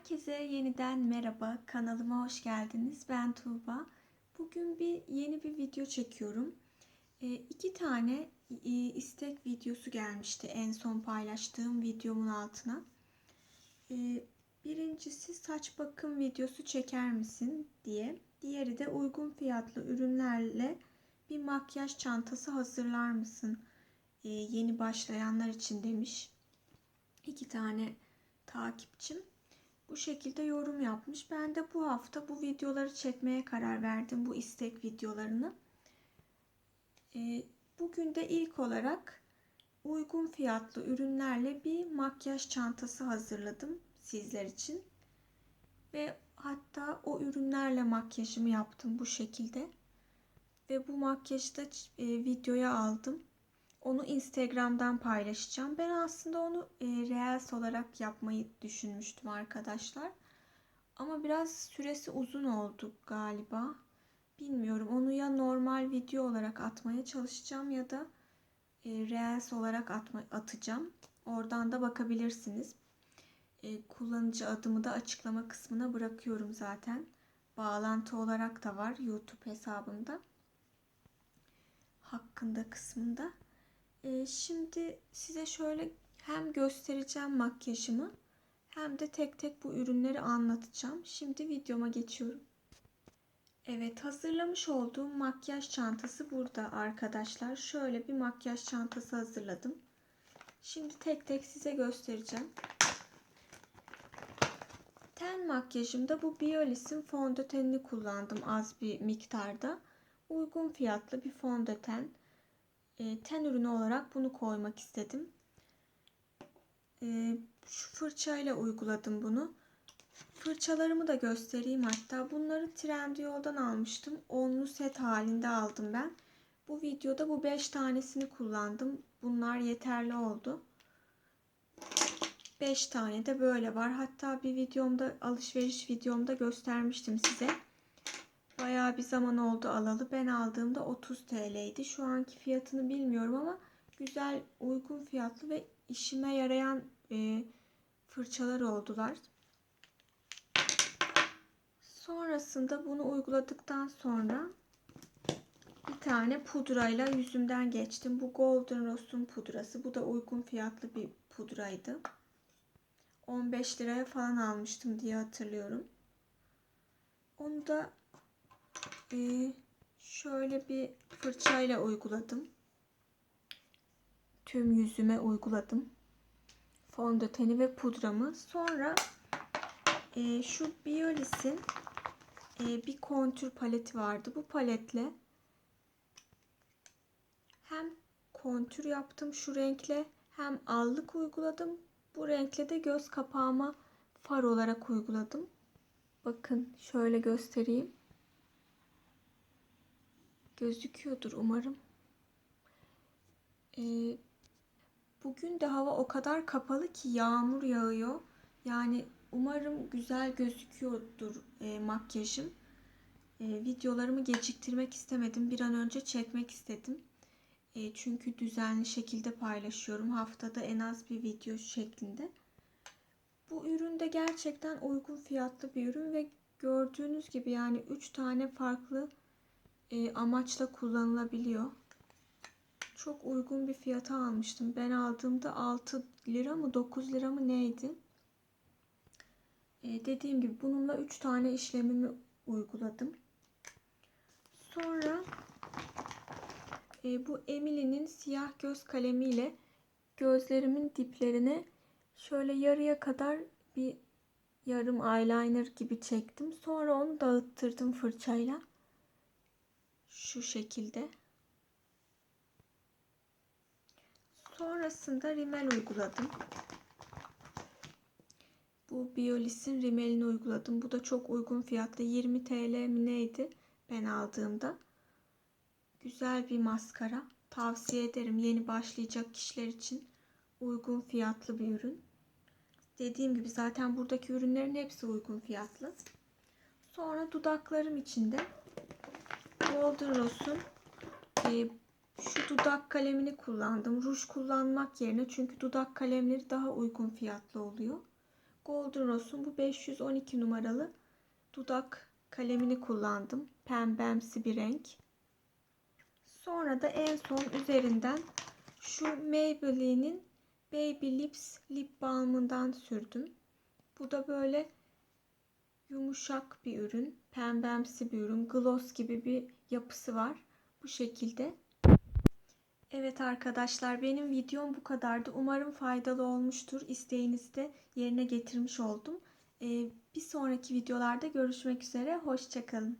Herkese yeniden merhaba. Kanalıma hoş geldiniz. Ben Tuğba. Bugün bir yeni bir video çekiyorum. E, iki tane e, istek videosu gelmişti en son paylaştığım videomun altına. E, birincisi saç bakım videosu çeker misin diye. Diğeri de uygun fiyatlı ürünlerle bir makyaj çantası hazırlar mısın? E, yeni başlayanlar için demiş. İki tane takipçim bu şekilde yorum yapmış. Ben de bu hafta bu videoları çekmeye karar verdim. Bu istek videolarını. E, bugün de ilk olarak uygun fiyatlı ürünlerle bir makyaj çantası hazırladım sizler için. Ve hatta o ürünlerle makyajımı yaptım bu şekilde. Ve bu makyajı da e, videoya aldım. Onu Instagram'dan paylaşacağım. Ben aslında onu e, Reels olarak yapmayı düşünmüştüm arkadaşlar. Ama biraz süresi uzun oldu galiba. Bilmiyorum. Onu ya normal video olarak atmaya çalışacağım ya da e, Reels olarak atma, atacağım. Oradan da bakabilirsiniz. E, kullanıcı adımı da açıklama kısmına bırakıyorum zaten. Bağlantı olarak da var YouTube hesabımda. Hakkında kısmında. Ee, şimdi size şöyle hem göstereceğim makyajımı hem de tek tek bu ürünleri anlatacağım. Şimdi videoma geçiyorum. Evet hazırlamış olduğum makyaj çantası burada arkadaşlar. Şöyle bir makyaj çantası hazırladım. Şimdi tek tek size göstereceğim. Ten makyajımda bu Biolis'in fondötenini kullandım az bir miktarda. Uygun fiyatlı bir fondöten e, ten ürünü olarak bunu koymak istedim. E, şu fırçayla uyguladım bunu. Fırçalarımı da göstereyim hatta. Bunları Trendyol'dan almıştım. Onlu set halinde aldım ben. Bu videoda bu 5 tanesini kullandım. Bunlar yeterli oldu. 5 tane de böyle var. Hatta bir videomda alışveriş videomda göstermiştim size. Bayağı bir zaman oldu alalı. Ben aldığımda 30 TL'ydi. Şu anki fiyatını bilmiyorum ama güzel, uygun fiyatlı ve işime yarayan e, fırçalar oldular. Sonrasında bunu uyguladıktan sonra bir tane pudrayla yüzümden geçtim. Bu Golden Rose'un pudrası. Bu da uygun fiyatlı bir pudraydı. 15 liraya falan almıştım diye hatırlıyorum. Onu da e, şöyle bir fırçayla uyguladım. Tüm yüzüme uyguladım. Fondöteni ve pudramı. Sonra e, şu Biolis'in e, bir kontür paleti vardı. Bu paletle hem kontür yaptım şu renkle hem allık uyguladım. Bu renkle de göz kapağıma far olarak uyguladım. Bakın şöyle göstereyim gözüküyordur umarım. Ee, bugün de hava o kadar kapalı ki yağmur yağıyor. Yani umarım güzel gözüküyordur e, makyajım. E, videolarımı geciktirmek istemedim. Bir an önce çekmek istedim. E, çünkü düzenli şekilde paylaşıyorum. Haftada en az bir video şeklinde. Bu ürün de gerçekten uygun fiyatlı bir ürün ve gördüğünüz gibi yani 3 tane farklı e, amaçla kullanılabiliyor. Çok uygun bir fiyata almıştım. Ben aldığımda 6 lira mı 9 lira mı neydi? E, dediğim gibi bununla 3 tane işlemimi uyguladım. Sonra e, bu Emily'nin siyah göz kalemiyle gözlerimin diplerine şöyle yarıya kadar bir yarım eyeliner gibi çektim. Sonra onu dağıttırdım fırçayla. Şu şekilde. Sonrasında rimel uyguladım. Bu Biolis'in rimelini uyguladım. Bu da çok uygun fiyatlı. 20 TL mi neydi ben aldığımda. Güzel bir maskara. Tavsiye ederim yeni başlayacak kişiler için uygun fiyatlı bir ürün. Dediğim gibi zaten buradaki ürünlerin hepsi uygun fiyatlı. Sonra dudaklarım için Rose'un e, şu dudak kalemini kullandım. Ruj kullanmak yerine çünkü dudak kalemleri daha uygun fiyatlı oluyor. Golden Rose'un bu 512 numaralı dudak kalemini kullandım. Pembemsi bir renk. Sonra da en son üzerinden şu Maybelline'in Baby Lips lip balmından sürdüm. Bu da böyle yumuşak bir ürün, pembemsi bir ürün, gloss gibi bir yapısı var. Bu şekilde. Evet arkadaşlar benim videom bu kadardı. Umarım faydalı olmuştur. İsteğinizi de yerine getirmiş oldum. Ee, bir sonraki videolarda görüşmek üzere. Hoşçakalın.